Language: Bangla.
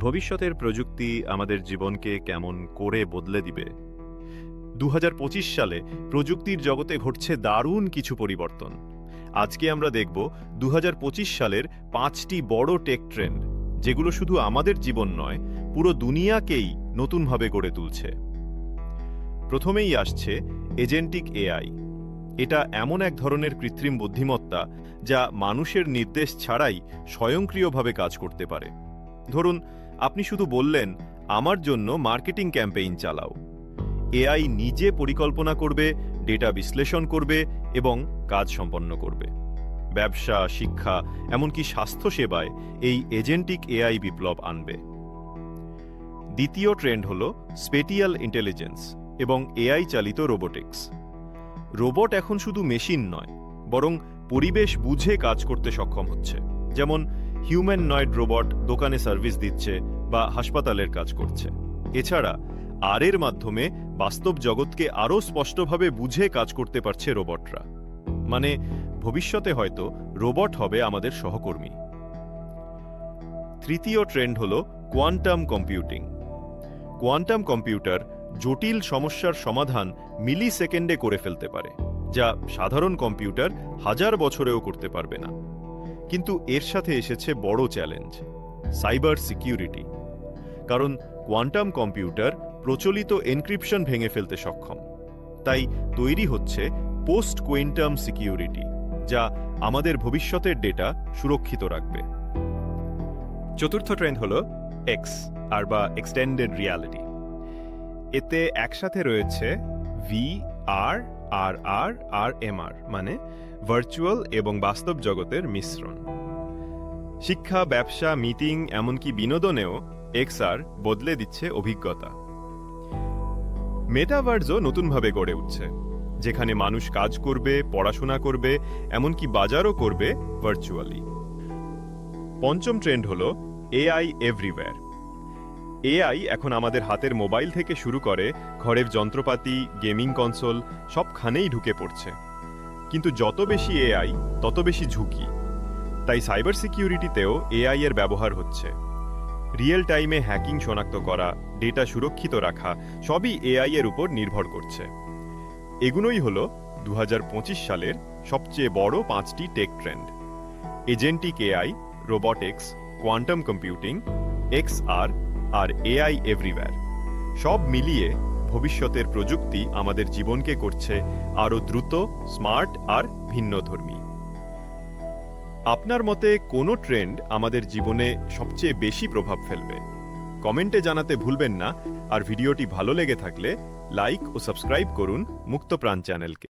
ভবিষ্যতের প্রযুক্তি আমাদের জীবনকে কেমন করে বদলে দিবে? দু হাজার পঁচিশ সালে প্রযুক্তির জগতে ঘটছে দারুণ কিছু পরিবর্তন। আজকে আমরা দেখব দু হাজার পঁচিশ সালের পাঁচটি বড় টেক ট্রেন্ড, যেগুলো শুধু আমাদের জীবন নয়, পুরো দুনিয়াকেই নতুনভাবে গড়ে তুলছে। প্রথমেই আসছে এজেন্টিক এআই। এটা এমন এক ধরনের কৃত্রিম বুদ্ধিমত্তা যা মানুষের নির্দেশ ছাড়াই স্বয়ংক্রিয়ভাবে কাজ করতে পারে। ধরুন, আপনি শুধু বললেন, আমার জন্য মার্কেটিং ক্যাম্পেইন চালাও। এআই নিজে পরিকল্পনা করবে, ডেটা বিশ্লেষণ করবে এবং কাজ সম্পন্ন করবে। ব্যবসা, শিক্ষা, এমনকি স্বাস্থ্যসেবায় এই এজেন্টিক এআই বিপ্লব আনবে। দ্বিতীয় ট্রেন্ড হল স্পেটিয়াল ইন্টেলিজেন্স এবং এআই চালিত রোবোটিক্স। রোবট এখন শুধু মেশিন নয়, বরং পরিবেশ বুঝে কাজ করতে সক্ষম হচ্ছে। যেমন হিউম্যান নয়েড রোবট দোকানে সার্ভিস দিচ্ছে বা হাসপাতালের কাজ করছে। এছাড়া আর এর মাধ্যমে বাস্তব জগৎকে আরও স্পষ্টভাবে বুঝে কাজ করতে পারছে রোবটরা। মানে ভবিষ্যতে হয়তো রোবট হবে আমাদের সহকর্মী। তৃতীয় ট্রেন্ড হল কোয়ান্টাম কম্পিউটিং। কোয়ান্টাম কম্পিউটার জটিল সমস্যার সমাধান মিলি সেকেন্ডে করে ফেলতে পারে, যা সাধারণ কম্পিউটার হাজার বছরেও করতে পারবে না। কিন্তু এর সাথে এসেছে বড় চ্যালেঞ্জ, সাইবার সিকিউরিটি। কারণ কোয়ান্টাম কম্পিউটার প্রচলিত এনক্রিপশন ভেঙে ফেলতে সক্ষম। তাই তৈরি হচ্ছে পোস্ট কোয়েন্টাম সিকিউরিটি, যা আমাদের ভবিষ্যতের ডেটা সুরক্ষিত রাখবে। চতুর্থ ট্রেন্ড হল এক্স আর বা এক্সটেন্ডেড রিয়ালিটি এতে একসাথে রয়েছে ভি আর আর আর আর এম আর মানে ভার্চুয়াল এবং বাস্তব জগতের মিশ্রণ। শিক্ষা, ব্যবসা মিটিং এমনকি বিনোদনেও এক্সআর বদলে দিচ্ছে অভিজ্ঞতা। মেটাভার্সও নতুনভাবে গড়ে উঠছে, যেখানে মানুষ কাজ করবে, পড়াশোনা করবে, এমনকি বাজারও করবে ভার্চুয়ালি পঞ্চম ট্রেন্ড হল এআই এভরিওয়্যার এআই এখন আমাদের হাতের মোবাইল থেকে শুরু করে ঘরের যন্ত্রপাতি, গেমিং কনসোল, সবখানেই ঢুকে পড়ছে। কিন্তু যত বেশি এআই, তত বেশি ঝুঁকি। তাই সাইবার সিকিউরিটিতেও এআই এর ব্যবহার হচ্ছে। রিয়েল টাইমে হ্যাকিং শনাক্ত করা, ডেটা সুরক্ষিত রাখা, সবই এআই এর উপর নির্ভর করছে। এগুলোই হল দু হাজার পঁচিশ সালের সবচেয়ে বড় পাঁচটি tech trend. Agentic AI, robotics, quantum computing XR আর এআই এভরিওয়্যার সব মিলিয়ে ভবিষ্যতের প্রযুক্তি আমাদের জীবনকে করছে আরও দ্রুত, স্মার্ট আর ভিন্নধর্মী। আপনার মতে কোন ট্রেন্ড আমাদের জীবনে সবচেয়ে বেশি প্রভাব ফেলবে? কমেন্টে জানাতে ভুলবেন না, আর ভিডিওটি ভালো লেগে থাকলে লাইক ও সাবস্ক্রাইব করুন মুক্তপ্রাণ চ্যানেলকে।